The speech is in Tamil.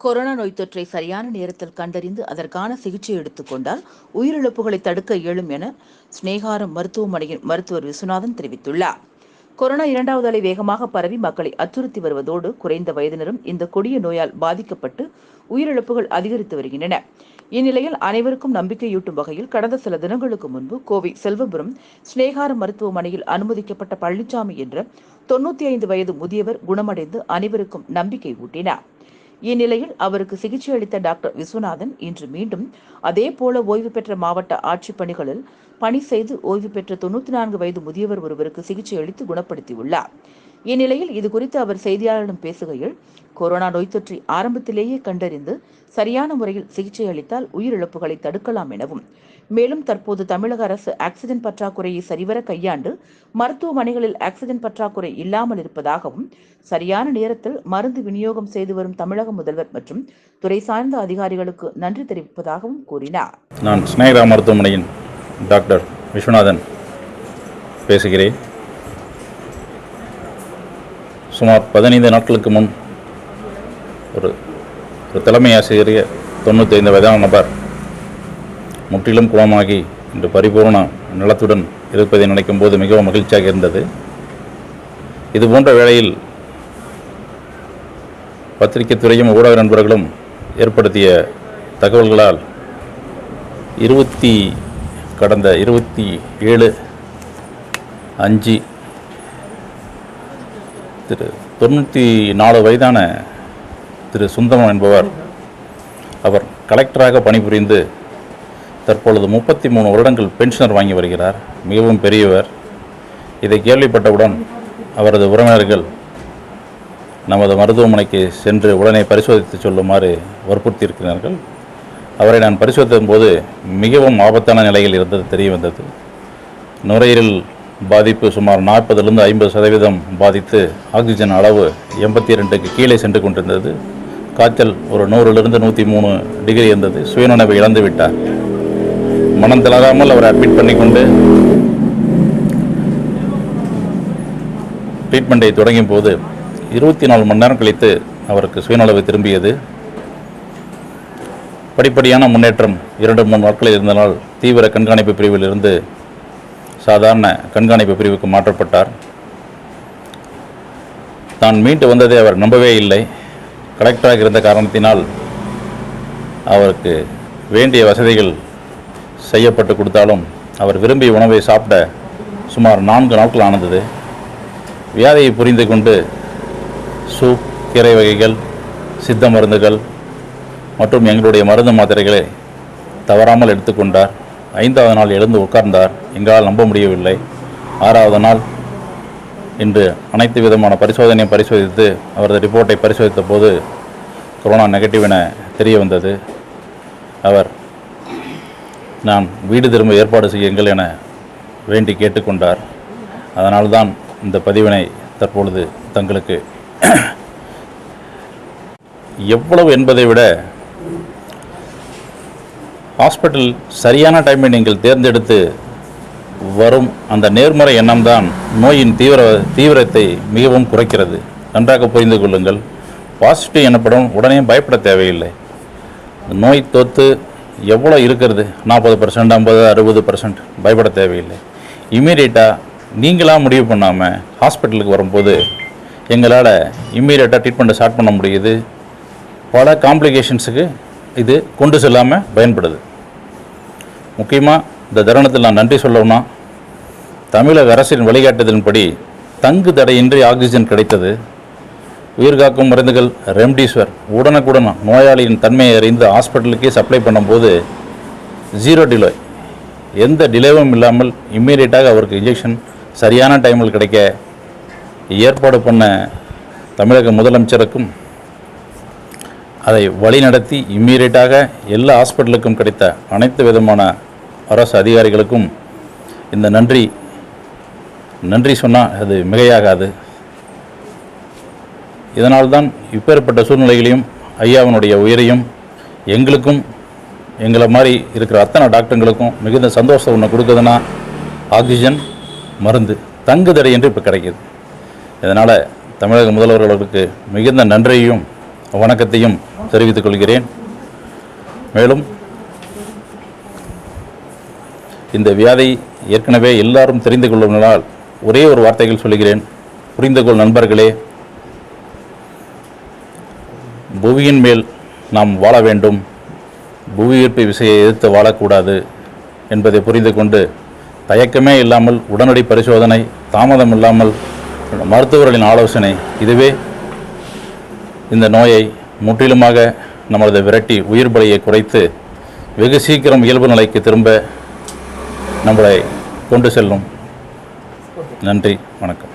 கொரோனா நோய் தொற்றை சரியான நேரத்தில் கண்டறிந்து அதற்கான சிகிச்சை எடுத்துக்கொண்டால் உயிரிழப்புகளை தடுக்க இயலும் என ஸ்னேகாரம் மருத்துவமனையின் மருத்துவர் விஸ்வநாதன் தெரிவித்துள்ளார். கொரோனா இரண்டாவது அலை வேகமாக பரவி மக்களை அச்சுறுத்தி வருவதோடு குறைந்த வயதினரும் இந்த கொடிய நோயால் பாதிக்கப்பட்டு உயிரிழப்புகள் அதிகரித்து வருகின்றன. இந்நிலையில் அனைவருக்கும் நம்பிக்கையூட்டும் வகையில் கடந்த சில தினங்களுக்கு முன்பு கோவை செல்வபுரம் சினேகார மருத்துவமனையில் அனுமதிக்கப்பட்ட பழனிசாமி என்ற தொன்னூத்தி ஐந்து வயது முதியவர் குணமடைந்து அனைவருக்கும் நம்பிக்கை ஊட்டினார். இந்நிலையில் அவருக்கு சிகிச்சை அளித்த டாக்டர் விஸ்வநாதன் இன்று மீண்டும் அதே போல ஓய்வு பெற்ற மாவட்ட ஆட்சிப் பணிகளில் பணி செய்து ஓய்வு பெற்ற தொண்ணூத்தி நான்கு வயது முதியவர் ஒருவருக்கு சிகிச்சை அளித்து குணப்படுத்தியுள்ளார். இந்நிலையில் இது குறித்து அவர் செய்தியாளர்களிடம் பேசுகையில் கொரோனா நோய் தொற்றை ஆரம்பத்திலேயே கண்டறிந்து சரியான முறையில் சிகிச்சை அளித்தால் உயிரிழப்புகளை தடுக்கலாம் எனவும் மேலும் தற்போது தமிழக அரசு ஆக்சிஜன் பற்றாக்குறையை சரிவர கையாண்டு மருத்துவமனைகளில் ஆக்சிஜன் பற்றாக்குறை இல்லாமல் இருப்பதாகவும் சரியான நேரத்தில் மருந்து விநியோகம் செய்து வரும் தமிழக முதல்வர் மற்றும் துறை சார்ந்த அதிகாரிகளுக்கு நன்றி தெரிவிப்பதாகவும் கூறினார். நான் ஸ்னேகா மருத்துவமனையின் டாக்டர் விஸ்வநாதன் பேசுகிறேன். சுமார் பதினைந்து நாட்களுக்கு முன் ஒரு ஒரு தலைமை ஆசிரியர் தொண்ணூற்றி ஐந்து வயதான நபர் முற்றிலும் குளமாகி இன்று பரிபூர்ண நிலத்துடன் இருப்பதை நினைக்கும் போது மிகவும் மகிழ்ச்சியாக இருந்தது. இது போன்ற வேளையில் பத்திரிகை துறையும் ஊடக நண்பர்களும் ஏற்படுத்திய தகவல்களால் இருபத்தி கடந்த இருபத்தி ஏழு அஞ்சு திரு தொண்ணூற்றி நாலு வயதான திரு சுந்தமம் என்பவர் அவர் கலெக்டராக பணிபுரிந்து தற்பொழுது முப்பத்தி மூணு வருடங்கள் பென்ஷனர் வாங்கி வருகிறார். மிகவும் பெரியவர். இதை கேள்விப்பட்டவுடன் அவரது உறவினர்கள் நமது மருத்துவமனைக்கு சென்று உடனே பரிசோதித்து சொல்லுமாறு வற்புறுத்தியிருக்கிறார்கள். அவரை நான் பரிசோதித்த போது மிகவும் ஆபத்தான நிலையில் இருந்தது தெரிய வந்தது. நுரையீரல் பாதிப்பு சுமார் நாற்பதுலேருந்து ஐம்பது சதவீதம் பாதித்து ஆக்சிஜன் அளவு எண்பத்தி ரெண்டுக்கு கீழே சென்று கொண்டிருந்தது. காய்ச்சல் ஒரு நூறுலிருந்து நூற்றி மூணு டிகிரி இருந்தது. சுயநினைவை இழந்து விட்டார் மனம் தளராமல் அவரை அட்மிட் பண்ணி கொண்டு ட்ரீட்மெண்ட்டை தொடங்கும் போது இருபத்தி நாலு மணி நேரம் கழித்து அவருக்கு சுயநலவு திரும்பியது. படிப்படியான முன்னேற்றம் இரண்டு மூணு நாட்களில் இருந்தனால் தீவிர கண்காணிப்பு பிரிவில் இருந்து சாதாரண கண்காணிப்பு பிரிவுக்கு மாற்றப்பட்டார். தான் மீண்டு வந்ததை அவர் நம்பவே இல்லை. கலெக்டராக இருந்த காரணத்தினால் அவருக்கு வேண்டிய வசதிகள் செய்யப்பட்டு கொடுத்தாலும் அவர் விரும்பிய உணவை சாப்பிட சுமார் நான்கு நாட்கள் ஆனது வியாதியை புரிந்து கொண்டு சூப் கீரை வகைகள் சித்த மருந்துகள் மற்றும் எங்களுடைய மருந்து மாத்திரைகளை தவறாமல் எடுத்துக்கொண்டார் ஐந்தாவது நாள் எழுந்து உட்கார்ந்தார். எங்களால் நம்ப முடியவில்லை. ஆறாவது நாள் இன்று அனைத்து விதமான பரிசோதனையும் பரிசோதித்து அவரது ரிப்போர்ட்டை பரிசோதித்த போது கொரோனா நெகட்டிவ் என தெரிய வந்தது. அவர் நான் வீடு திரும்ப ஏற்பாடு செய்யுங்கள் என வேண்டி கேட்டுக்கொண்டார். அதனால்தான் இந்த பதிவினை தற்பொழுது தங்களுக்கு எவ்வளவு என்பதை விட ஹாஸ்பிட்டல் சரியான டைமை நீங்கள் தேர்ந்தெடுத்து வரும் அந்த நேர்மறை எண்ணம்தான் நோயின் தீவிர தீவிரத்தை மிகவும் குறைக்கிறது. நன்றாக புரிந்து கொள்ளுங்கள். பாசிட்டிவ் எனப்படும் உடனே பயப்பட தேவையில்லை. நோய் தொத்து எவ்வளோ இருக்கிறது? நாற்பது பர்சன்ட் ஐம்பது அறுபது பர்சன்ட் பயப்பட தேவையில்லை. இம்மீடியட்டாக நீங்களாக முடிவு பண்ணாமல் ஹாஸ்பிட்டலுக்கு வரும்போது எங்களால் இம்மீடியட்டாக ட்ரீட்மெண்ட்டை ஸ்டார்ட் பண்ண முடியுது. பல காம்ப்ளிகேஷன்ஸுக்கு இது கொண்டு செல்லாமல் பயன்படுது. முக்கியமாக இந்த தருணத்தில் நான் நன்றி சொல்லணும்னா தமிழக அரசின் வழிகாட்டுதலின்படி தங்கு தடையின்றி ஆக்சிஜன் கிடைத்தது உயிர்காக்கும் மருந்துகள் ரெம்டிஸ்வர் உடனுக்குடன் நோயாளியின் தன்மையை அறிந்து ஹாஸ்பிட்டலுக்கே சப்ளை பண்ணும்போது ஜீரோ டிலே எந்த டிலேவும் இல்லாமல் இம்மீடியட்டாக அவருக்கு இன்ஜெக்ஷன் சரியான டைமில் கிடைக்க ஏற்பாடு பண்ண தமிழக முதலமைச்சருக்கும் அதை வழிநடத்தி இம்மீடியட்டாக எல்லா ஹாஸ்பிட்டலுக்கும் கிடைத்த அனைத்து விதமான அரசு அதிகாரிகளுக்கும் இந்த நன்றி. நன்றி சொன்னால் அது மிகையாகாது. இதனால்தான் இப்பேற்பட்ட சூழ்நிலைகளையும் ஐயாவினுடைய உயிரையும் எங்களுக்கும் எங்களை மாதிரி இருக்கிற அத்தனை டாக்டருங்களுக்கும் மிகுந்த சந்தோஷம் ஒன்று கொடுக்குதுன்னா ஆக்சிஜன் மருந்து தங்குதடை என்று இப்போ கிடைக்கிது. இதனால் தமிழக முதல்வர்களுக்கு மிகுந்த நன்றியையும் வணக்கத்தையும் தெரிவித்துக் கொள்கிறேன். மேலும் இந்த வியாதி ஏற்கனவே எல்லாரும் தெரிந்து கொள்ளுவதால் ஒரே ஒரு வார்த்தைகள் சொல்கிறேன் புரிந்து கொள் நண்பர்களே புவியின் மேல் நாம் வாழ வேண்டும். புவியீர்ப்பு விசையை எதிர்த்து வாழக்கூடாது என்பதை புரிந்து கொண்டு தயக்கமே இல்லாமல் உடனடி பரிசோதனை தாமதம் இல்லாமல் மருத்துவர்களின் ஆலோசனை இதுவே. இந்த நோயை முற்றிலுமாக நமது விரட்டி உயிர் பலியை குறைத்து வெகு சீக்கிரம் இயல்பு நிலைக்கு திரும்ப நம்மளை கொண்டு செல்லும். நன்றி வணக்கம்.